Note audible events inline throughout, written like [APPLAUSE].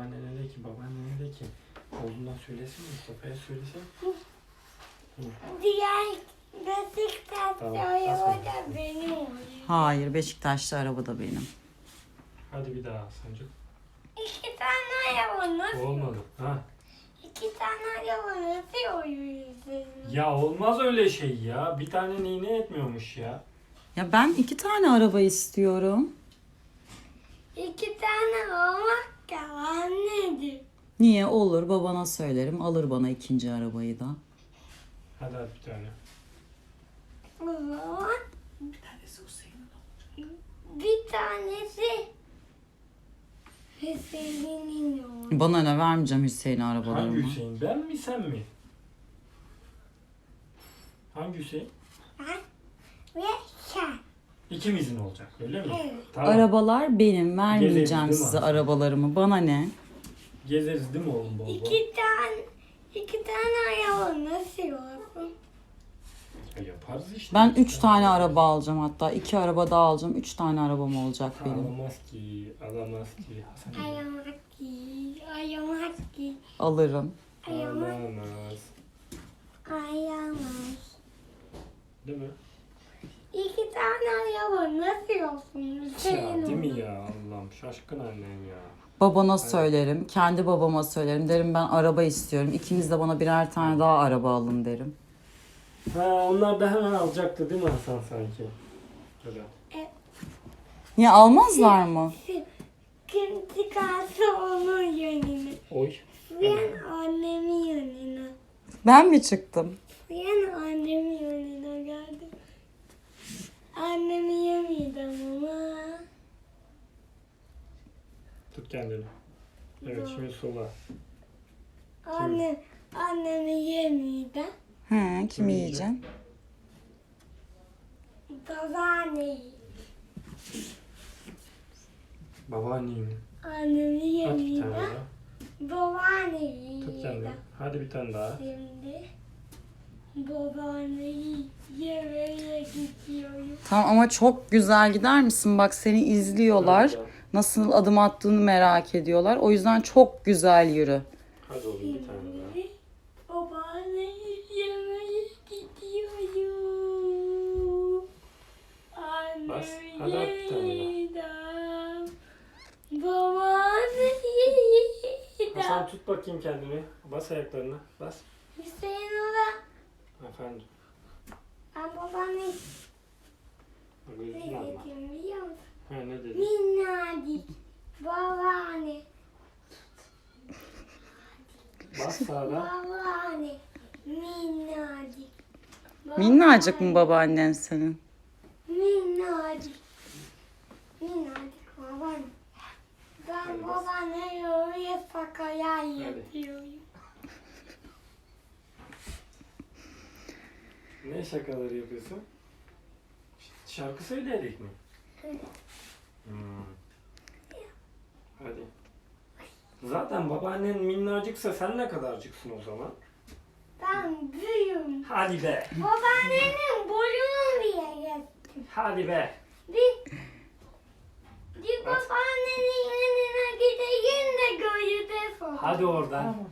babaannene de ki babaannene de ki. Oğlundan söylesin Mustafa'ya söylesin. Diğer Beşiktaş Tamam, araba da benim oluyor. Hayır Beşiktaşlı araba da benim. Hadi bir daha Sancı. İki tane araba nasıl? Olmadı. Ha. İki tane araba nasıl oluyor senin? Ya olmaz öyle şey ya. Bir tane neyine etmiyormuş ya. Ya ben iki tane araba istiyorum. İki tane olmak Niye? Olur babana söylerim. Alır bana ikinci arabayı da. Hadi hadi bir tane. O zaman Bir tanesi Hüseyin'in bir tanesi Hüseyin'in olur. Bana ne vermeyeceğim Hüseyin Hangi arabalarımı. Hüseyin? Ben mi sen mi? Hangi Hüseyin? Ben ve sen. İkimizin olacak öyle mi? Evet. Tamam. Arabalar benim. Vermeyeceğim Gezeriz, değil mi size abi? arabalarımı. Bana ne? Gezeriz değil mi oğlum bol bol? İki tane iki tane araba nasıl olsun? Ya yaparız işte. Ben üç tane araba alacağım hatta. iki araba daha alacağım. Üç tane arabam olacak benim. Alamaz ki, alamaz ki. Hasan Ayamaz ki, ayamaz ki, Alırım. ayamaz, alamaz. ayamaz. Değil mi? İki tane araba nasıl olsun? Ya değil mi ya Allah'ım şaşkın annem ya. Babana söylerim. Kendi babama söylerim. Derim ben araba istiyorum. İkiniz de bana birer tane daha araba alın derim. Ha onlar da hemen alacaktı değil mi Hasan sanki? Öyle. Niye almazlar mı? Kim çıkarsa onun yönüne. Oy. Ben annemin yönüne. Ben mi çıktım? Ben annemin geldim. Annemi yemeyeceğim ama. Tut kendini. Evet şimdi sola. Anne, annemi yemeyeceğim. He, kimi yiyeceksin? Babaanneyi. Babaanneyim. Annemi At bir tane yemeyeceğim. daha. Babaanneyi Tut kendini. Hadi bir tane daha. Şimdi babaanneyi yemeye gidiyorum. Tamam ama çok güzel gider misin? Bak seni izliyorlar. Nasıl adım attığını merak ediyorlar. O yüzden çok güzel yürü. Hadi oğlum bir tane daha. Babaanneyi yemeye gidiyorum. Bas, hadi at bir tane daha. Babaanneyi Hasan tut bakayım kendini. Bas ayaklarını. Bas. Efendim. Ben Bak ne dedim biliyor musun? Ha ne dedin? Minnacık babaanne. Bas sağda. Babaanne. Minnacık. Minnacık mı babaannen senin? Minnacık. Minnacık babaanne. Ben babaanne oraya sakaya yapıyorum. Ne şakaları yapıyorsun? Şarkı söyleyerek mi? Evet. Hmm. Hadi. Zaten babaannen minnacıksa sen ne kadarcıksın o zaman? Ben büyüğüm. Hadi be. Babaannemin boyunu bile geçtim. Hadi be. Bir, bir babaannenin yanına gideyim de görüde Hadi oradan.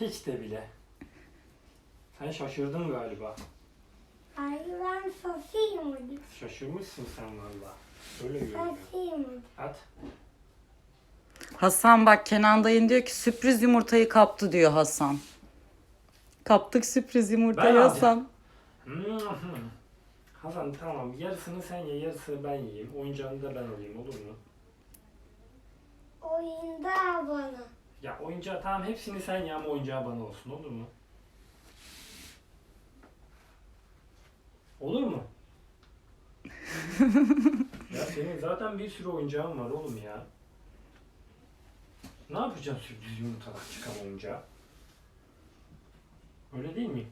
Hiç de bile. Sen şaşırdın galiba. Ay ben sosiyim. Şaşırmışsın sen valla. Öyle görünüyor. Sosiyim. At. Hasan bak Kenan dayın diyor ki sürpriz yumurtayı kaptı diyor Hasan. Kaptık sürpriz yumurtayı Ben Hasan. Hmm. Hasan tamam yarısını sen ye yarısını ben yiyeyim. Oyuncağını da ben alayım olur mu? Oyunda bana. Ya oyuncağı tamam hepsini sen ye ama oyuncağı bana olsun olur mu? Olur mu? Ya senin zaten bir sürü oyuncağın var oğlum ya. Ne yapacaksın sürpriz yumurtadan çıkan oyuncağı? Öyle değil mi?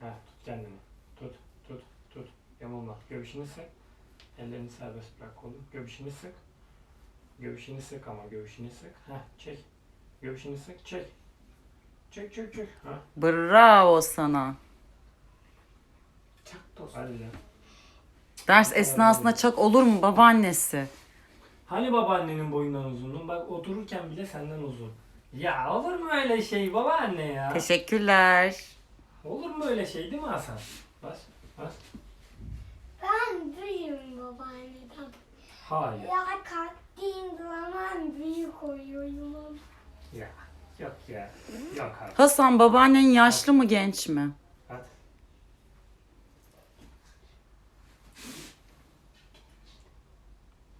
Ha tut kendini. Tut, tut, tut. Yamulma. Göbüşünü sık. Ellerini serbest bırak oğlum. Göbüşünü sık. Göbüşünü sık ama göbüşünü sık. Ha çek. Göbüşünü sık. Çek. Çek çek çek. Ha. Bravo sana. Hadi lan. Ders esnasında çak olur mu babaannesi? Hani babaannenin boyundan uzunluğun? Bak otururken bile senden uzun. Ya olur mu öyle şey babaanne ya? Teşekkürler. Olur mu öyle şey değil mi Hasan? Bas, bas. Ben büyüğüm babaanneden. Hayır. Ya kalktığım zaman büyük oluyorum. Ya. Yok ya. Yok abi. Hasan babaannen yaşlı mı genç mi? Hadi.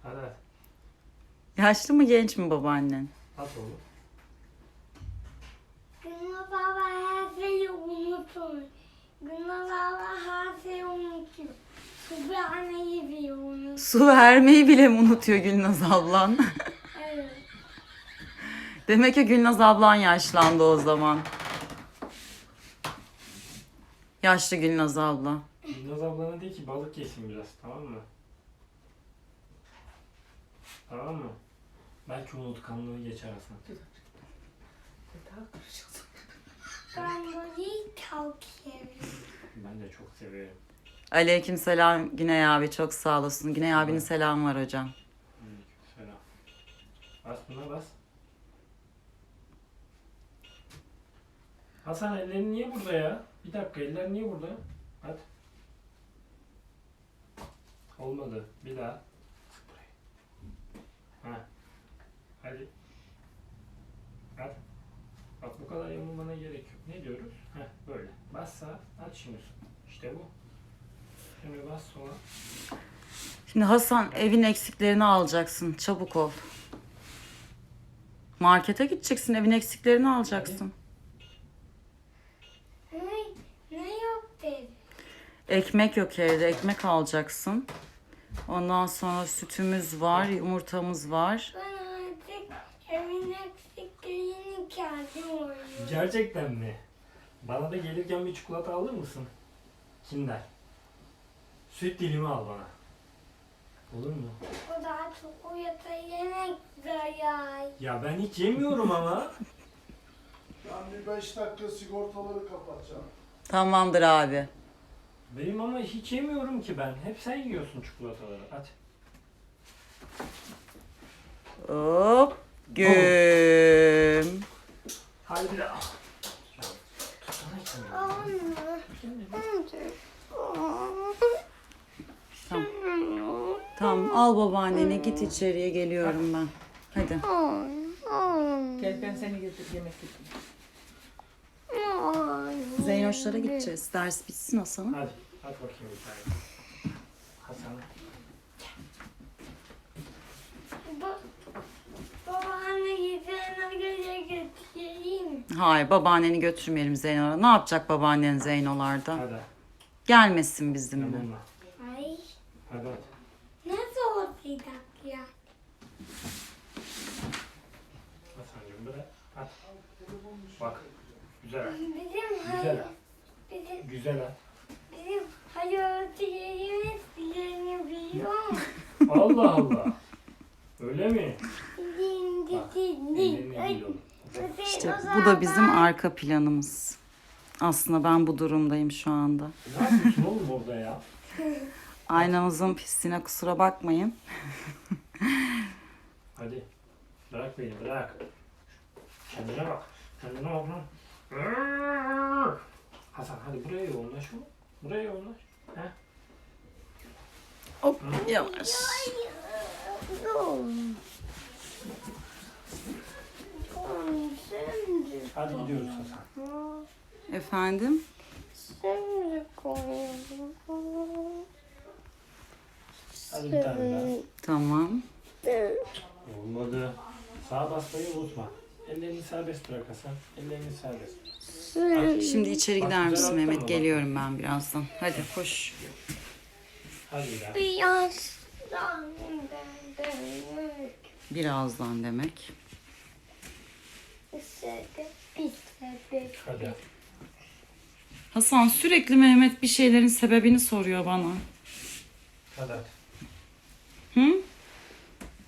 Hadi hadi. Yaşlı mı genç mi babaannen? At oğlum. Günah baba her şeyi unutur. Günah baba her şeyi unutuyor. Sübhane'yi bile unutur. Su vermeyi bile mi unutuyor Gülnaz ablan? [LAUGHS] Evet. Demek ki Gülnaz ablan yaşlandı o zaman. Yaşlı Gülnaz abla. Yılmaz ablana değil ki balık yesin biraz tamam mı? Tamam mı? Belki unutkanlığı geçer Hasan. [LAUGHS] Ben böyle çok seviyorum. Ben de çok severim. Aleyküm selam Güney abi çok sağ olasın. Güney abinin selamı var hocam. Selam. Bas buna bas. Hasan ellerin niye burada ya? Bir dakika eller niye burada? Hadi. Olmadı. Bir daha. Sık burayı. Ha. Hadi. Hadi. Bak bu kadar yamulmana gerek yok. Ne diyoruz? Heh böyle. Bas İşte bu. Şimdi bas sola. Şimdi Hasan evin eksiklerini alacaksın. Çabuk ol. Markete gideceksin evin eksiklerini alacaksın. Ne, ne yok dedi. Ekmek yok evde ekmek alacaksın. Ondan sonra sütümüz var, yumurtamız var. Ben artık evin eksikliğini kendim oluyorum. Gerçekten mi? Bana da gelirken bir çikolata alır mısın? Kinder. Süt dilimi al bana. Olur mu? O daha çok uyata yemek zayay. Ya ben hiç yemiyorum ama. Ben bir 5 dakika sigortaları kapatacağım. Tamamdır abi. Benim ama hiç yemiyorum ki ben. Hep sen yiyorsun çikolataları. Hadi. Hop. Güm. Hadi bir daha. Tamam. Tamam al babaannene git içeriye geliyorum ben. Hadi. Gel ben seni götür yemek götür. Zeynoşlara gideceğiz. Ders bitsin Hasan'ın. Hadi. Hadi bakayım bir tane. Hasan. Hayır babaanneni götürmeyelim Zeyno'lara. Ne yapacak babaannen Zeyno'larda? Hadi. Gelmesin bizimle. Yanılma. Ay. Hadi. Nasıl olacak ya? Bak. Güzel. at. Bizim Güzel. at. Bizim, Güzel. at. bizim hayatı yerimiz yerini biliyor musun? [LAUGHS] Allah Allah. Öyle mi? Bak. İşte bu da bizim arka planımız. Aslında ben bu durumdayım şu anda. Ne yapıyorsun oğlum orada ya? [LAUGHS] Aynamızın pisliğine kusura bakmayın. [LAUGHS] Hadi. Bırak beni bırak. Kendine bak. Kendine bak lan. [LAUGHS] Hasan hadi buraya yoğunlaş oğlum. Buraya yoğunlaş. Heh. Hop yavaş. Hadi gidiyoruz Hasan. Efendim? Hadi bir tane daha. Tamam. Olmadı. Sağa basmayı unutma. Ellerini serbest bırak Hasan. Ellerini serbest. Şimdi içeri Bak, gider güzel misin Mehmet? mı? Geliyorum ben birazdan. Hadi koş. Hadi bir daha. Demek Birazdan demek. Hadi. Hasan sürekli Mehmet bir şeylerin sebebini soruyor bana. Hadi. Hı?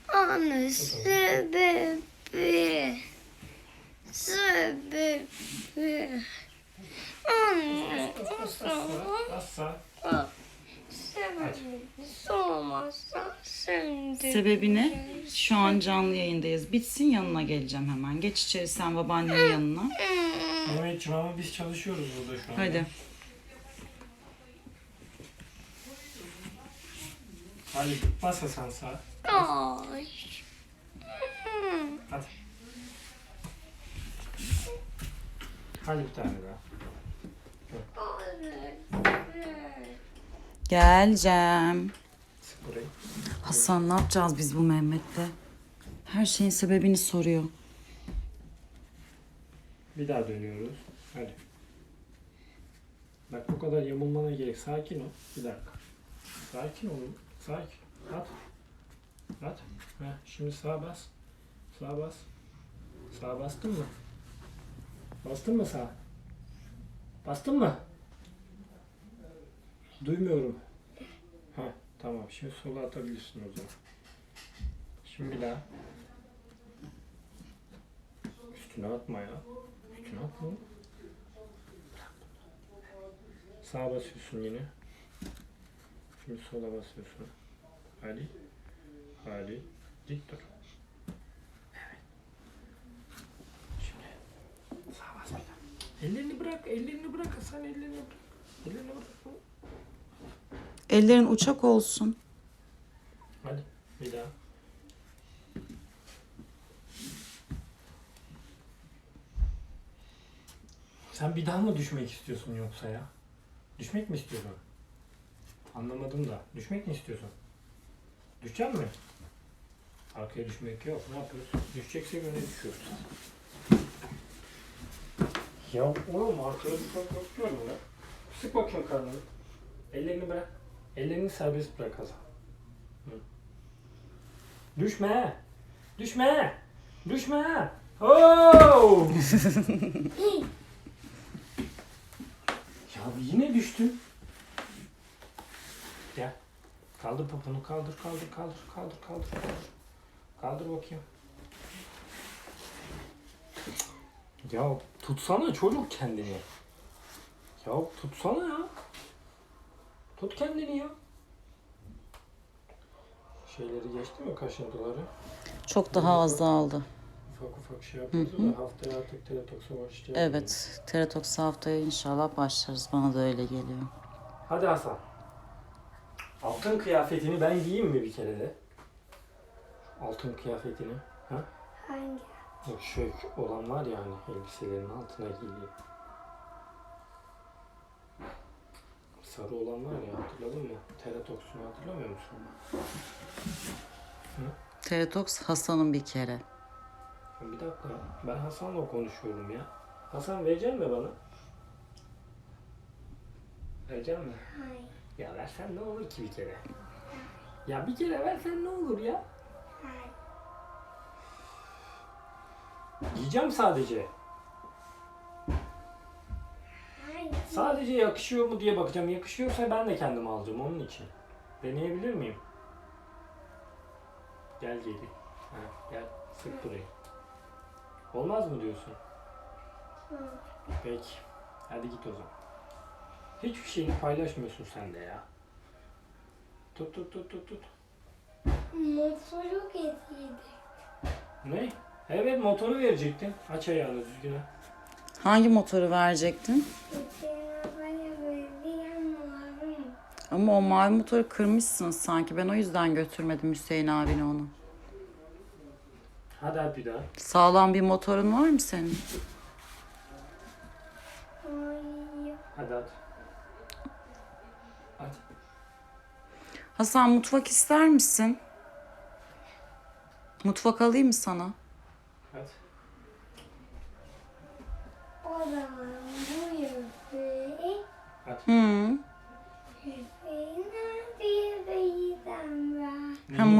Anne sebebi. Sebebi. Anne. Bas sağa. Bas sağa. Sebebi sormazsan şimdi. Sebebi ne? Şu an canlı yayındayız. Bitsin yanına geleceğim hemen. Geç içeri sen babaannenin yanına. Mehmetciğim ama biz çalışıyoruz burada şu an. Hadi. Hadi bas Hasan sağa. Ay. Hadi. Hadi bir tane daha. Geleceğim. Hasan ne yapacağız biz bu Mehmet'le? Her şeyin sebebini soruyor. Bir daha dönüyoruz. Hadi. Bak bu kadar yamulmana gerek. Sakin ol. Bir dakika. Sakin olun. Sakin. At. At. Heh, şimdi sağa bas. Sağa bas. Sağa bastın mı? Bastın mı sağa? Bastın mı? Duymuyorum. Tamam. Şimdi sola atabilirsin o zaman. Şimdi bir daha. Üstüne atma ya. Üstüne atma. Sağa basıyorsun yine. Şimdi sola basıyorsun. Hadi. Hadi. Dik dur. Evet. Şimdi sağa bas bir daha. Ellerini bırak, ellerini bırak Hasan, ellerini bırak. Ellerini bırak. Ellerin uçak olsun. Hadi bir daha. Sen bir daha mı düşmek istiyorsun yoksa ya? Düşmek mi istiyorsun? Anlamadım da. Düşmek mi istiyorsun? Düşecek mi? Arkaya düşmek yok. Ne yapıyoruz? Düşeceksek öne düşüyoruz. Ya oğlum arkaya düşmek yok diyorum ya. Sık bakayım karnını. Ellerini bırak. Ellerini serbest bırak Hasan. Hı. Düşme. Düşme. Düşme. Oo! [LAUGHS] ya yine düştün. Gel. Kaldır poponu kaldır kaldır kaldır kaldır kaldır kaldır. Kaldır bakayım. Ya tutsana çocuk kendini. Ya tutsana ya. Tut kendini ya. Şeyleri geçti mi kaşıntıları? Çok daha azaldı. Ufak ufak şey yapıyoruz da haftaya artık teletoksa başlayalım. Evet. Teratoks haftaya inşallah başlarız. Bana da öyle geliyor. Hadi Hasan. Altın kıyafetini ben giyeyim mi bir kere de? Altın kıyafetini. Ha? Hangi? Şök olan var ya hani elbiselerin altına giydiği. Sarı olan var ya hatırladın mı? Teratoksunu hatırlamıyor musun? Teratoks Hasan'ın bir kere. Bir dakika ben Hasan'la konuşuyorum ya. Hasan verecek mi bana? Verecek mi? Hayır. Ya versen ne olur ki bir kere? Ya bir kere versen ne olur ya? Hayır. Yiyeceğim sadece. Sadece yakışıyor mu diye bakacağım. Yakışıyorsa ben de kendim alacağım onun için. Deneyebilir miyim? Gel geri. Ha, gel sık burayı. Olmaz mı diyorsun? Hı. Peki. Hadi git o zaman. Hiçbir şeyini paylaşmıyorsun sen de ya. Tut tut tut tut tut. Motoru getirdi. Ne? Evet motoru verecektin. Aç ayağını düzgüne. Hangi motoru verecektin? Geçen bana verdiğin var mı? Ama o mavi motoru kırmışsın sanki. Ben o yüzden götürmedim Hüseyin abine onu. Hadi hadi bir daha. Sağlam bir motorun var mı senin? Hayır. Hadi hadi. Hadi. Hasan mutfak ister misin? Mutfak alayım mı sana? Hadi. O zaman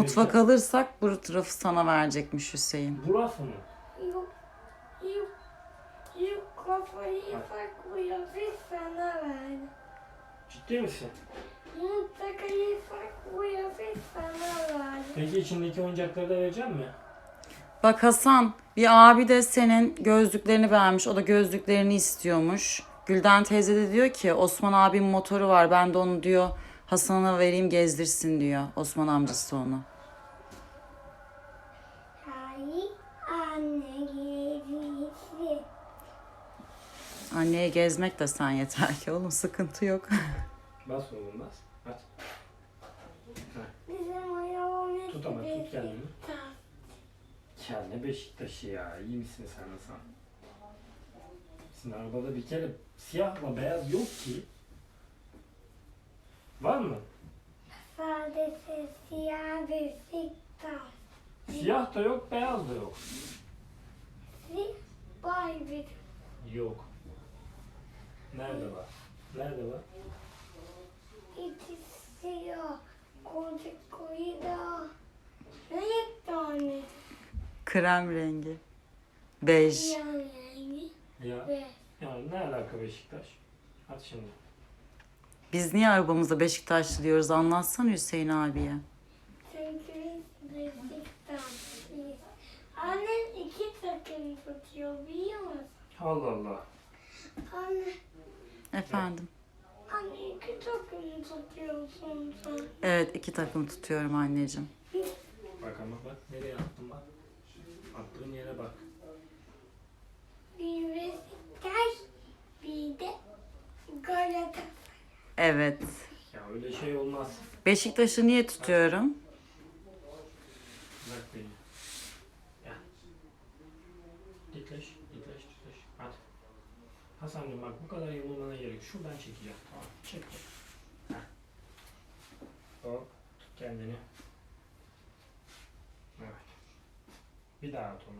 mutfak alırsak bu tarafı sana verecekmiş Hüseyin. Burası mı? Yok, yok, yok kafayı saklıyor bir sana ver. Ciddi misin? Mutlakayı saklıyor bir sana ver. Peki içindeki oyuncakları da vereceğim mi? Bak Hasan bir abi de senin gözlüklerini beğenmiş. O da gözlüklerini istiyormuş. Gülden teyze de diyor ki Osman abim motoru var. Ben de onu diyor Hasan'a vereyim gezdirsin diyor. Osman amcası onu. Anneye gezmek de sen yeter ki oğlum sıkıntı yok. [LAUGHS] Bas oğlum bas. At. Bizim ayağımız Tut ama, tut kendini. Ne Beşiktaş'ı ya. İyi misin sen Hasan? Sizin arabada bir kere siyahla beyaz yok ki. Var mı? Sadece siyah Beşiktaş. Siyah da yok, beyaz da yok. Vay bir. Yok. Nerede var? Nerede var? İçi siyah. Koca koyu da. Renk tane. Krem rengi. Bej. Siyah rengi. Ya, Ve ya ne alaka Beşiktaş? At şimdi. Biz niye arabamıza Beşiktaşlı diyoruz anlatsana Hüseyin abiye. çünkü Beşiktaşlıyız. Annem iki takım tutuyor biliyor musun? Allah Allah. Anne, Efendim. anne iki takım tutuyorsun sen. Evet iki takım tutuyorum anneciğim. Bak ama bak. Nereye attın bak. Attığın yere bak. Bir Beşiktaş, bir de Galatasaray. Evet. Ya öyle şey olmaz. Beşiktaş'ı niye tutuyorum? Bırak beni. Gel. Dikleş, dikleş, dikleş. Hadi. Hasan'cığım bak bu kadar yamulmana gerek. Şuradan çekeceğim. Tamam. Çek. Heh. Hop. Tut kendini. Evet. Bir daha at onu.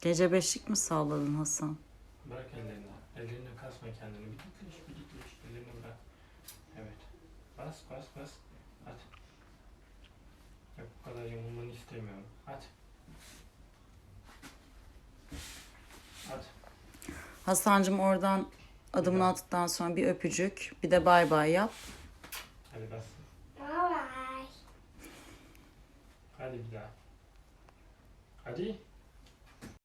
Gece beşik mi salladın Hasan? Bırak ellerini. Ellerini kasma kendini. Bir dikleş, bir dikleş. Ellerini bırak. Evet. Bas, bas, bas. At. Yok bu kadar yamulmanı istemiyorum. At. At. Hasan'cığım oradan adımını attıktan sonra bir öpücük, bir de bay bay yap. Hadi bas. Bye bye. Hadi bir daha. Hadi.